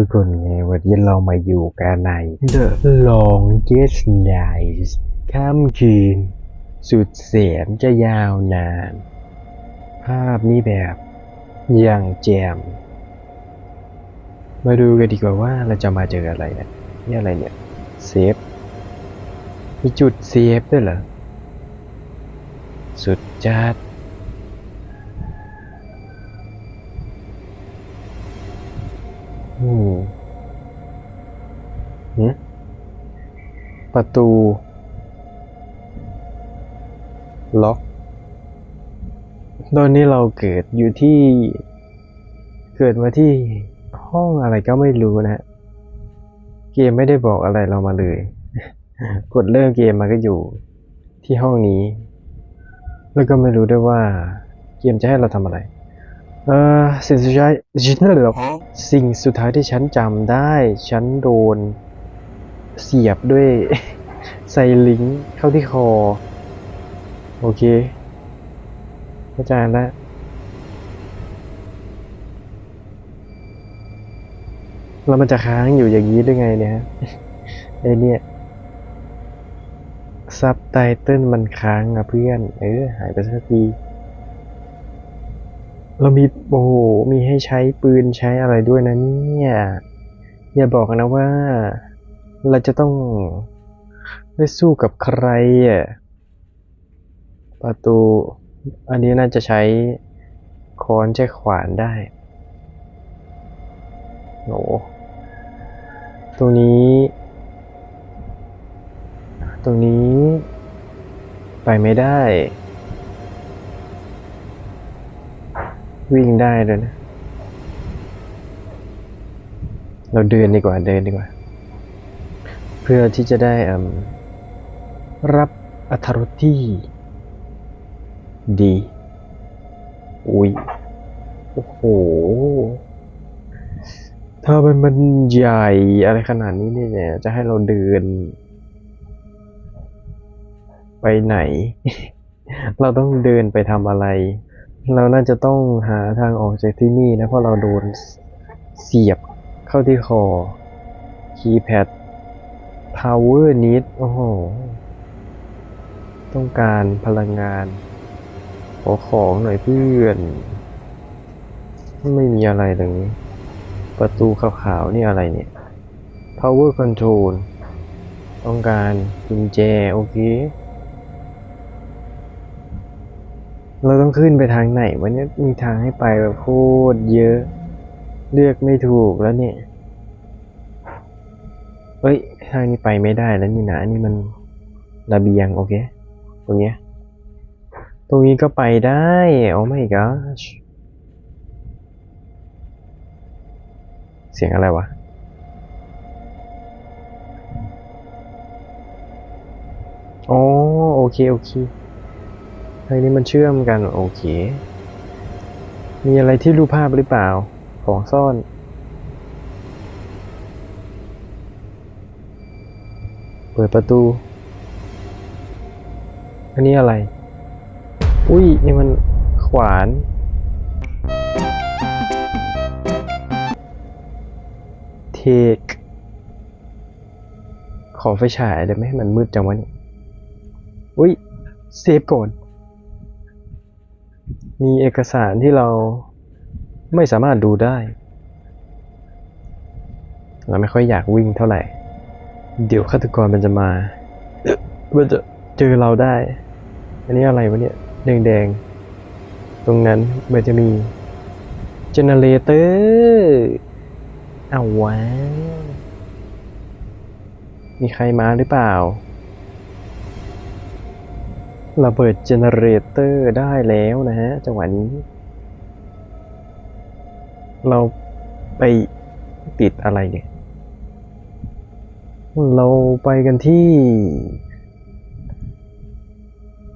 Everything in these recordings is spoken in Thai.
ทุกคนไงวันนี้เรามาอยู่กันใน The Longest Night ค่ำคืน สุดแสนจะยาวนาน ภาพนี้แบบอย่างแจ่มมาดูกันดีกว่าว่าเราจะมาเจออะไรเนี่ยนี่อะไรเนี่ย เซฟ มีจุดเซฟด้วยเหรอ สุดจัด อืมหืมประตู ล็อก ตอนนี้เราเกิดอยู่ที่ เกิดมาที่ห้องอะไรก็ไม่รู้นะ เกมไม่ได้บอกอะไรเรามาเลย กดเริ่มเกมมาก็อยู่ที่ห้องนี้ แล้วก็ไม่รู้ด้วยว่า เกมจะให้เราทำอะไร เออสิ่งสุดท้ายฉันนั่นหรอ สิ่งสุดท้ายที่ฉันจำได้ ฉันโดน เสียบด้วยไซลิงเข้าที่คอ โอเคเข้าใจแล้วแล้วมันจะค้างอยู่อย่างนี้ได้ไงเนี่ยไอเนี่ยซับไตเติลมันค้างอะเพื่อน เออหายไปสักที เรามีโอ้โหมีให้ใช้ปืนใช้อะไรด้วยนะเนี่ย อย่าบอกนะว่า เราจะต้องไปสู้กับใครอะประตู อันนี้น่าจะใช้ค้อนใช้ขวานได้โอ้ตรงนี้ ตรงนี้ ไปไม่ได้ วิ่งได้เลยนะ เราเดินดีกว่าเดินดีกว่า เพื่อที่จะได้รับอรรรสที่ดี อุ้ย โอ้โห ถ้ามันมันใหญ่อะไรขนาดนี้เนี่ย จะให้เราเดิน ไปไหน เราต้องเดินไปทำอะไร เราน่าจะต้องหาทางออกจากที่นี่นะ เพราะเราโดนเสียบเข้าที่คอ คีย์แพด power need โอ้โห ต้องการพลังงาน ขอของหน่อยเพื่อน ไม่มีอะไรเลย ประตูขาวๆนี่อะไรเนี่ย power control ต้องการกุญแจ โอเค เราต้องขึ้นไปทางไหนวะเนี่ยมีทางให้ไปแบบโคตรเยอะ เลือกไม่ถูกแล้วเนี่ยเอ้ยทางนี้ไปไม่ได้แล้วนี่นะอันนี่มันระเบียงโอเค ตรงเนี้ยตรงนี้ก็ไปได้โอ้ my gosh เสียงอะไรวะอ๋อโอเค โอเค ทางนี้มันเชื่อมกัน โอเค มีอะไรที่รูปภาพหรือเปล่า ของซ่อน เปิดประตู อันนี้อะไร อุ้ยนี่มันขวาน เทคขอไฟฉายได้ไหมมันมืดจังวะนี่อุ้ยเซฟก่อน มีเอกสารที่เราไม่สามารถดูได้ เราไม่ค่อยอยากวิ่งเท่าไหร่ เดี๋ยวฆาตกรมันจะมา มันจะเจอเราได้ อันนี้อะไรวะเนี่ย แดงๆ ตรงนั้นมันจะมีเจเนเรเตอร์อ้าวว้าวมีใครมาหรือเปล่า ระเบิดเจเนเรเตอร์ได้แล้วนะฮะจังหวะนี้ เราไปติดอะไรเนี่ย เราไปกันที่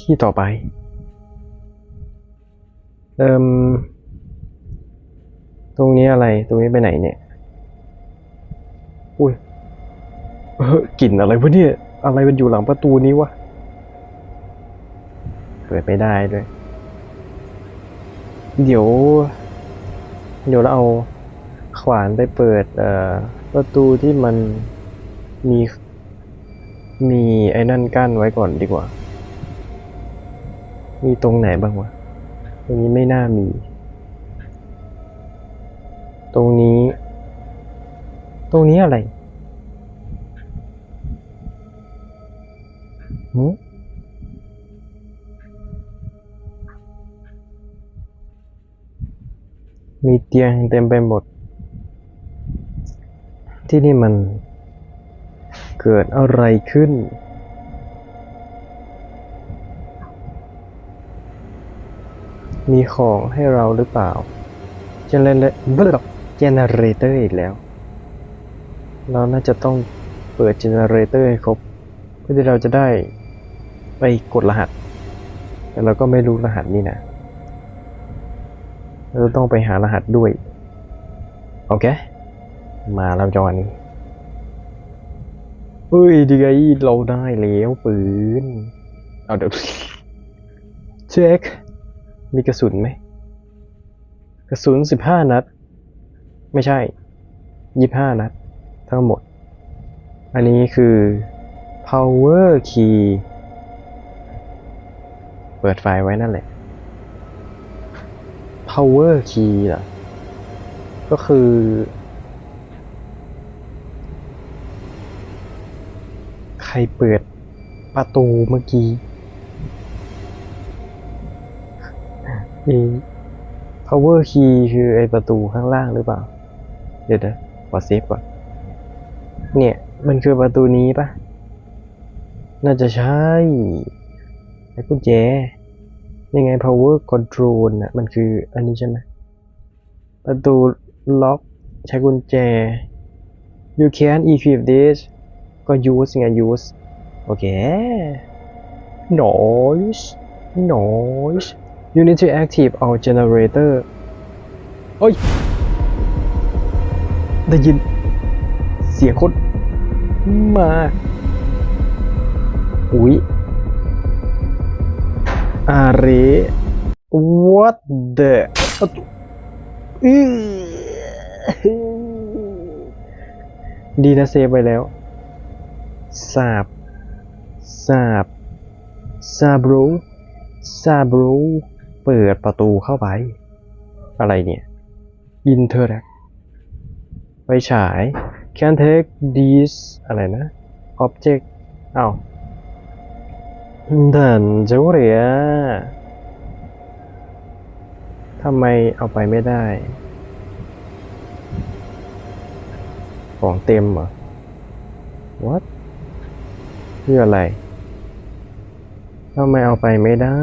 ที่ต่อไป เอ่มตรงนี้อะไร ตรงนี้ไปไหนเนี่ย อุ้ยเออกลิ่นอะไรวะเนี่ย อะไรมันอยู่หลังประตูนี้วะ เปิดไม่ได้ด้วย เดี๋ยว เดี๋ยวเราเอาขวานไปเปิดประตูที่มันมีมีไอ้นั่นกั้นไว้ก่อนดีกว่า มีตรงไหนบ้างวะ ตรงนี้ไม่น่ามี ตรงนี้ ตรงนี้อะไรหืม มีเตียงเต็มไปหมด ที่นี่มันเกิดอะไรขึ้น มีของให้เราหรือเปล่าเจเนเรเบลเจเนเรเตอร์อีกแล้ว เราน่าจะต้องเปิดเจเนเรเตอร์ให้ครบ เพื่อที่เราจะได้ไปกดรหัส แต่เราก็ไม่รู้รหัสนี่นะ เราต้องไปหารหัสด้วย โอเค มาแล้วจังหวะนี้เฮ้ยดีไงเราได้แล้วปืน เอาเดี๋ยวเช็ค มีกระสุนไหม กระสุนสิบห้านัด ไม่ใช่ยี่ห้านัด ทั้งหมด อันนี้คือ power key เปิดไฟไว้นั่นแหละ power key เหรอก็คือ ใครเปิดประตูเมื่อกี้เอ power key คือไอประตูข้างล่างหรือเปล่า เดี๋ยวนะขอเซฟก่อน เนี่ย มันคือประตูนี้ปะน่าจะใช่ไอ้กุญแจ ยังไง power control น่ะมันคืออันนี้ใช่ไหมประตูล็อกใช้กุญแจ you can equip this ก็ use ไง use โอเค noise noise you need to active our generator เอ้ย ได้ยิน เสียงคนมา อุ๊ย อาเร what the ดีนะเซฟไปแล้วสาบสาบซาบรูซาบรูเปิดประตูเข้าไป อะไรเนี่ย interact ไฟฉาย can take this อะไรนะ object อ้า ดันเจ้าเหรียทำไมเอาไปไม่ได้ ของเต็มเหรอ what คืออะไรทำไมเอาไปไม่ได้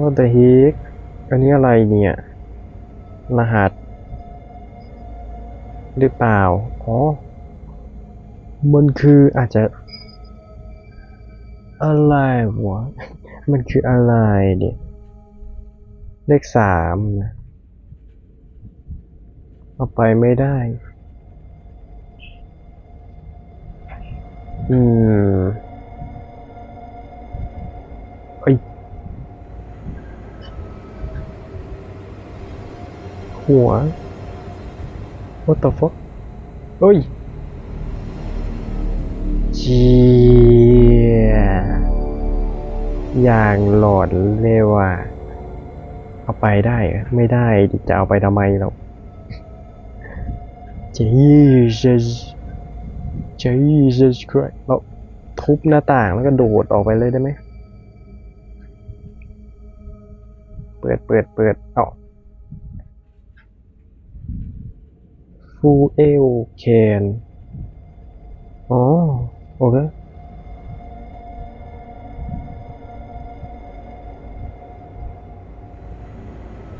what the heck อันนี้อะไรเนี่ย รหัส หรือเปล่า อ๋อ มันคืออาจจะ อะไรวะ มันคืออะไรเดี๋ยเลขสามนะเอาไปไม่ได้ อืมเอ้ยหัว what the fuck เอ้ย เจียอย่างหลอดเลยว่ะเอาไปได้ไม่ได้จะเอาไปทำไมเรา Jesus Jesus Christ เราทุบหน้าต่างแล้วก็โดดออกไปเลยได้ไหมเปิดเปิดเปิดเอา Fuel can อ๋อ ค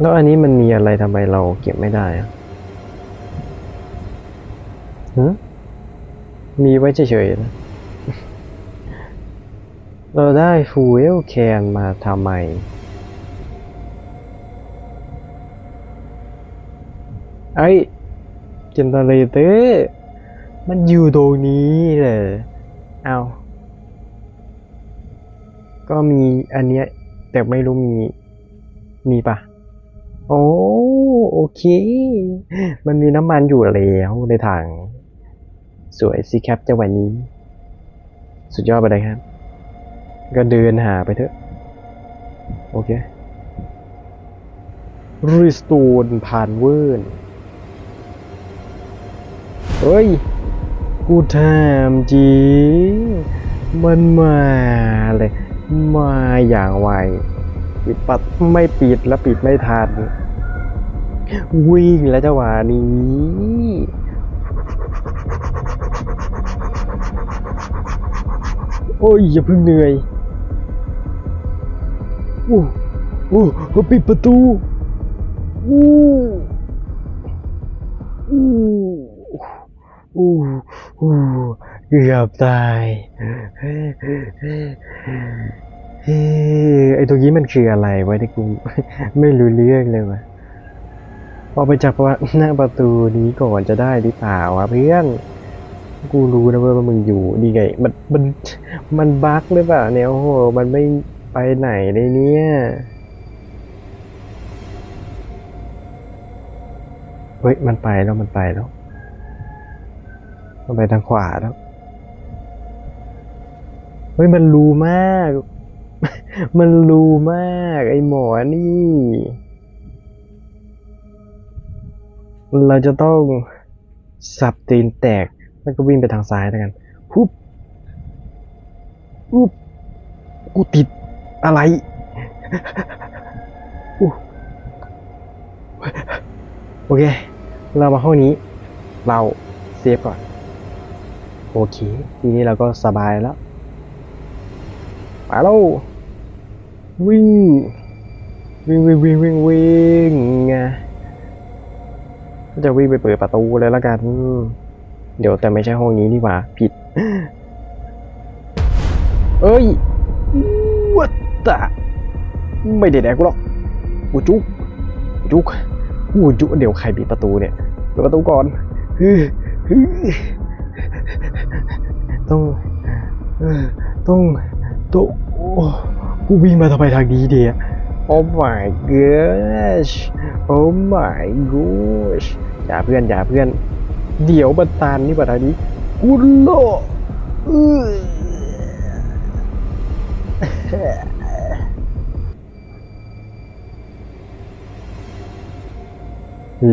แล้วอันนี้มันมีอะไรทำไมเราเก็บไม่ได้อะหืมีไว้เฉยๆนะ เราได้ fuel can มาทำไม ไอ้เจนเนเรเตอร์มันอยู่ตรงนี้เลย เอา ก็มีอันเนี้ย แต่ไม่รู้มี มีปะโอ้โอเค มันมีน้ำมันอยู่แล้วในถัง สวยสิครับจังหวะนี้ สุดยอดไปเลยครับ ก็เดินหาไปเถอะ โอเครีสตูนผ่านเวิร์นเฮ้ย กูถามจริงมันมาเลย มาอย่างไวปิดปัดไม่ปิดแล้วปิดไม่ทัน วิ่งแล้วจังหวะนี้โอ้ยอย่าเพิ่งเหนื่อยโอ้โอ้โอ้ปิดประตูโอ้ อ้โอ้เกือบตายเฮ้ยไอตรงนี้มันคืออะไรวะที่กูไม่รู้เรื่องเลยวะออกไปจากว่าหน้าประตูนี้ก่อนจะได้หรือเปล่าวะเพื่อน กูรู้นะเว้ยว่ามึงอยู่นี่ไง มันมันมันบั๊กหรือเปล่าเนี่ยโอ้โหมันไม่ไปไหนเลยเนี่ยเฮ้ยมันไปแล้วมันไปแล้ว มันไปทางขวาแล้ว เฮ้ย มันรู้มาก มันรู้มาก ไอหมอนี่ เราจะต้องสับตีนแตก แล้วก็วิ่งไปทางซ้ายแล้วกันฮุบฮุบกูติดอะไรอู้โอเค เรามาห้องนี้ เราเซฟก่อน โอเค ทีนี้เราก็สบายแล้วมาแล้ววิ่ง วิ่งวิ่งวิ่งวิ่งวิ่งไงก็จะวิ่งไปเปิดประตูเลยแล้วกัน เดี๋ยวแต่ไม่ใช่ห้องนี้นี่หว่า ผิด เอ้ยวัตตะไม่ได้แดกกูหรอกกูจุกกูจุกกูจุกเดี๋ยวใครปิดประตูเนี่ยเปิดประตูก่อนฮึฮึ ต้องเออต้อง ต้องโอ้กูวิ่งมาทำไมทางนี้เดีย Oh my gosh Oh my gosh อย่าเพื่อนอย่าเพื่อน เดี๋ยวบันตานนี่บันทางนี้กูโล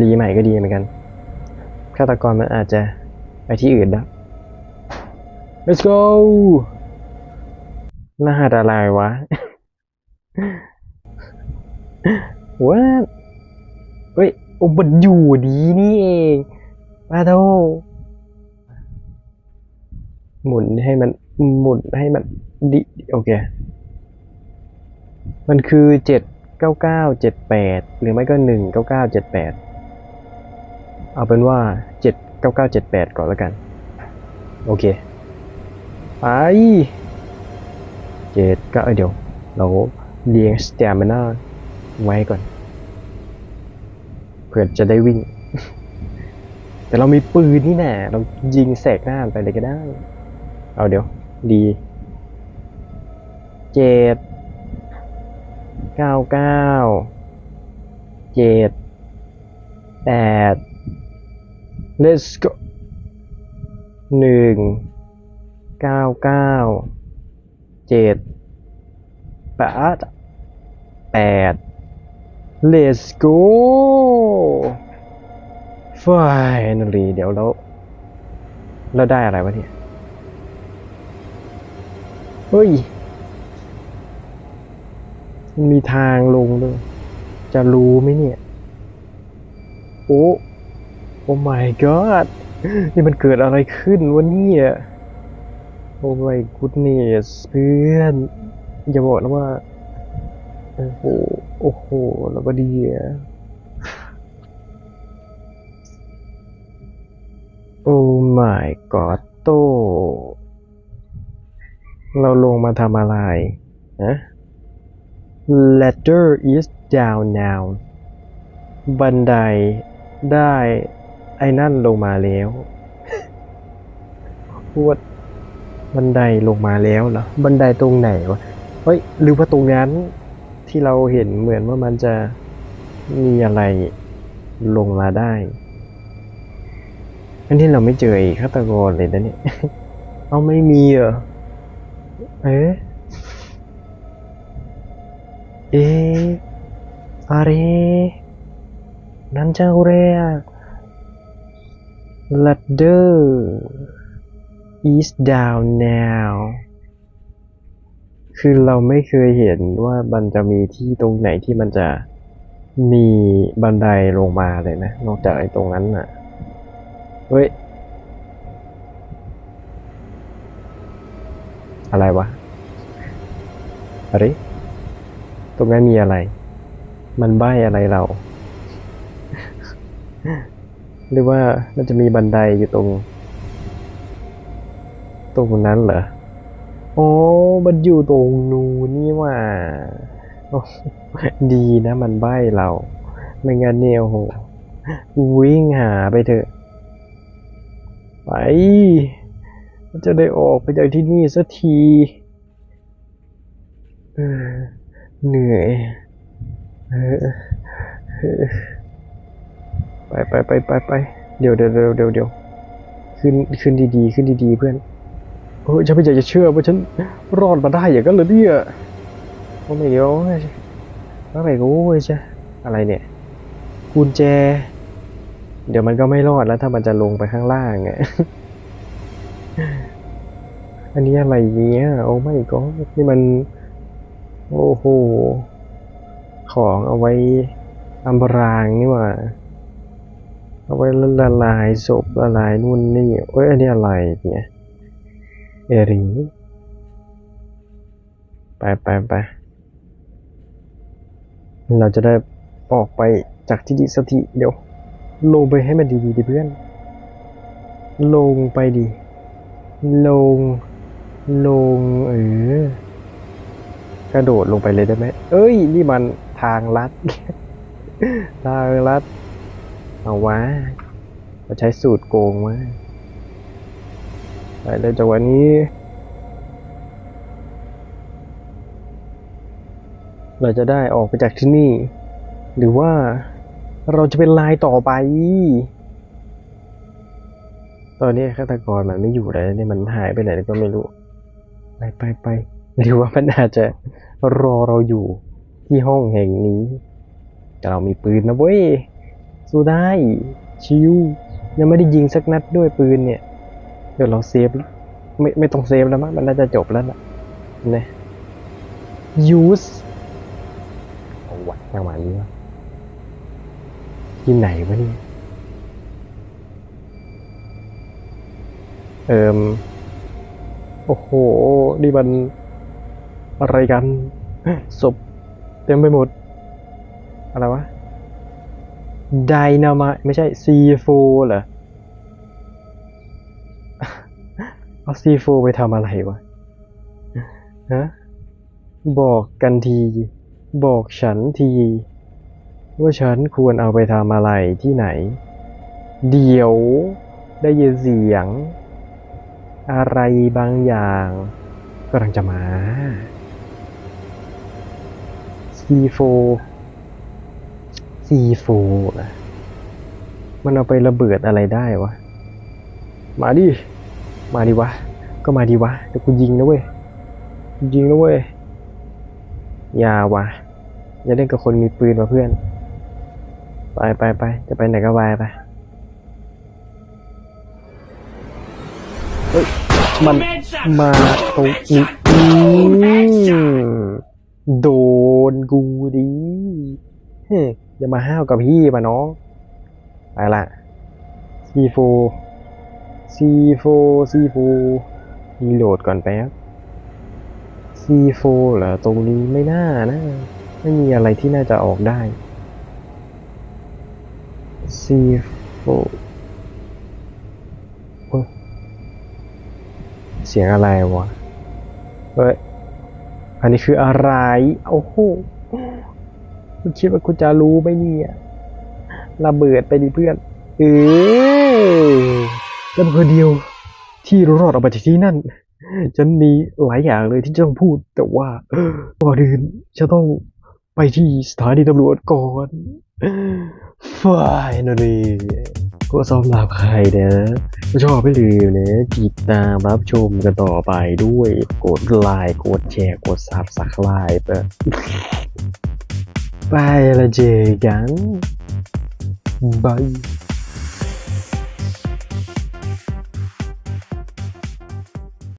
รีใหม่ก็ดีเหมือนกันฆาตกรมันอาจจะไปที่อื่นแล้ว Let's go รหัสอะไรวะว่าเฮ้ยโอ้มันอยู่ดีนี่เองมาโทหมุนให้มันหมุนให้มันดิโอเค มันคือเจ็ดเก้าเก้าเจ็ดแปดหรือไม่ก็หนึ่งเก้าเก้าเจ็ดแปดเอาเป็นว่าเจ็ดเก้าเก้าเจ็ดแปดก่อนแล้วกัน โอเค ไปเจ็ดก็เอ้ยเดี๋ยว เราเรียงสเตมมิน่าไว้ก่อน เพื่อจะได้วิ่ง แต่เรามีปืนนี่แน่เรายิงแสกหน้ามันไปเลยก็ได้ เอาเดี๋ยว ดีเจ็ดเก้าเก้าเจ็ดแปด let's go หนึ่ง เก้าเก้าเจ็ดแปดแปด let's go finally เดี๋ยวเราเราได้อะไรวะเนี่ย เฮ้ย มันมีทางลงด้วย จะรู้ไหมเนี่ย โอ้ โอ้ my god นี่มันเกิดอะไรขึ้นวะเนี่ย โอ้ my goodness เพื่อนอย่าบอกนะว่า โอ้โห โอ้โหแล้วก็ดีอะโอ้ my god โต เราลงมาทำอะไรฮะ ladder is down now บันไดได้ไอ้นั่นลงมาแล้วพูด บันไดลงมาแล้วเหรอ บันไดตรงไหนวะ เฮ้ยหรือว่าตรงนั้นที่เราเห็นเหมือนว่ามันจะมีอะไรลงมาได้ อันนี้เราไม่เจอไอ้ฆาตกรเลยนะเนี่ย เอาไม่มีเหรอ เอ๊ะ เอ๊ะอะไรนั่นจะอะไรอะ ladder is down now คือเราไม่เคยเห็นว่ามันจะมีที่ตรงไหนที่มันจะมีบันไดลงมาเลยนะ นอกจากไอ้ตรงนั้นน่ะ เฮ้ย อะไรวะ อะไร ตรงนั้นมีอะไร มันใบ้อะไรเรา หรือว่ามันจะมีบันไดอยู่ตรง ตรงนั้นเหรอโอ้มันอยู่ตรงนู้นนี่ว่า ดีนะมันใบ้เรา ไม่งั้นเนี่ยโอ้โห วิ่งหาไปเถอะ ไปจะได้ออกไปจากที่นี่สักที เหนื่อยเออเออไปไปไปไปไปเดี๋ยวเดี๋ยวเดี๋ยวเดี๋ยวขึ้นขึ้นดีๆ ขึ้นดีๆ เพื่อน โอ้ยฉันไม่อยากจะเชื่อว่าฉันรอดมาได้อย่างนั้นเลยเนี่ยโอ้ไม่เดียวอะไรกูโอ้ยจ้ะอะไรเนี่ยกุญแจ เดี๋ยวมันก็ไม่รอดแล้วถ้ามันจะลงไปข้างล่างอะอันนี้อะไรเนี่ยโอ้ไม่ก็นี่มัน โอ้โห ของเอาไว้อำพรางนี่ว่า เอาไว้ละลายศพละลายนู่นนี่เอ้ยอันนี้อะไรเนี่ย เอรีไปไปไปเราจะได้ออกไปจากที่นี่สักทีเดี๋ยว ลงไปให้มันดีๆดิเพื่อน ลงไปดิลง ลง เออกระโดดลงไปเลยได้ไหม เอ้ย นี่มันทางลัด ทางลัด เอาวะมาใช้สูตรโกงมา ไปเลยจังหวะนี้เราจะได้ออกไปจากที่นี่ หรือว่าเราจะเป็นลายต่อไป ตอนนี้ฆาตกรมันไม่อยู่แล้วเนี่ยมันหายไปไหนก็ไม่รู้ ไปไปไปหรือว่ามันอาจจะรอเราอยู่ที่ห้องแห่งนี้ แต่เรามีปืนนะเว้ยสู้ได้ชิวยังไม่ได้ยิงสักนัดด้วยปืนเนี่ย เดี๋ยวเราเซฟไม่ไม่ต้องเซฟแล้วมั้งมันน่าจะจบแล้วล่ะเนี่ย use เอาวะจังหวะนี้วะที่ไหนวะเนี่ยเอิมโอ้โหนี่มันอะไรกันศพเต็มไปหมด อะไรวะไดนามาไม่ใช่ C4 เหรอ เอา C4 ไปทำอะไรวะฮะบอกกันที บอกฉันที ว่าฉันควรเอาไปทำอะไรที่ไหน เดี๋ยวได้ยินเสียง อะไรบางอย่างกำลังจะมา C4 C4 นะมันเอาไประเบิดอะไรได้วะ มาดิ มาดิวะ ก็มาดิวะเดี๋ยวกูยิงนะเว้ย ยิงนะเว้ย อย่าวะอย่าเล่นกับคนมีปืนวะเพื่อน ไปไปไป จะไปไหนก็ไปไป เฮ้ย มันมาตรงนี้โดนกูดิเฮ้ยอย่ามาห้าวกับพี่มาน้อง ไปละ C4 C4 C4 รีโหลดก่อนแป๊บ C4 เหรอตรงนี้ไม่น่านะ ไม่มีอะไรที่น่าจะออกได้ C4 เฮ้ยเสียงอะไรวะ เฮ้ย อันนี้คืออะไรโอ้โหคุณคิดว่าคุณจะรู้ไหมเนี่ยระเบิดไปดิเพื่อน เออ จำคนเดียวที่รอดออกมาจากที่นั่น ฉันมีหลายอย่างเลยที่จะต้องพูด แต่ว่าก่อนอื่นจะต้องไปที่สถานีตำรวจก่อนฝ่ายนั่นเองก็สำหรับใครนะก็ชอบไม่ลืมนะติดตามรับชมกันต่อไปด้วย กดไลค์กดแชร์ กดซับสไครป์ไปแล้วเจอกันบาย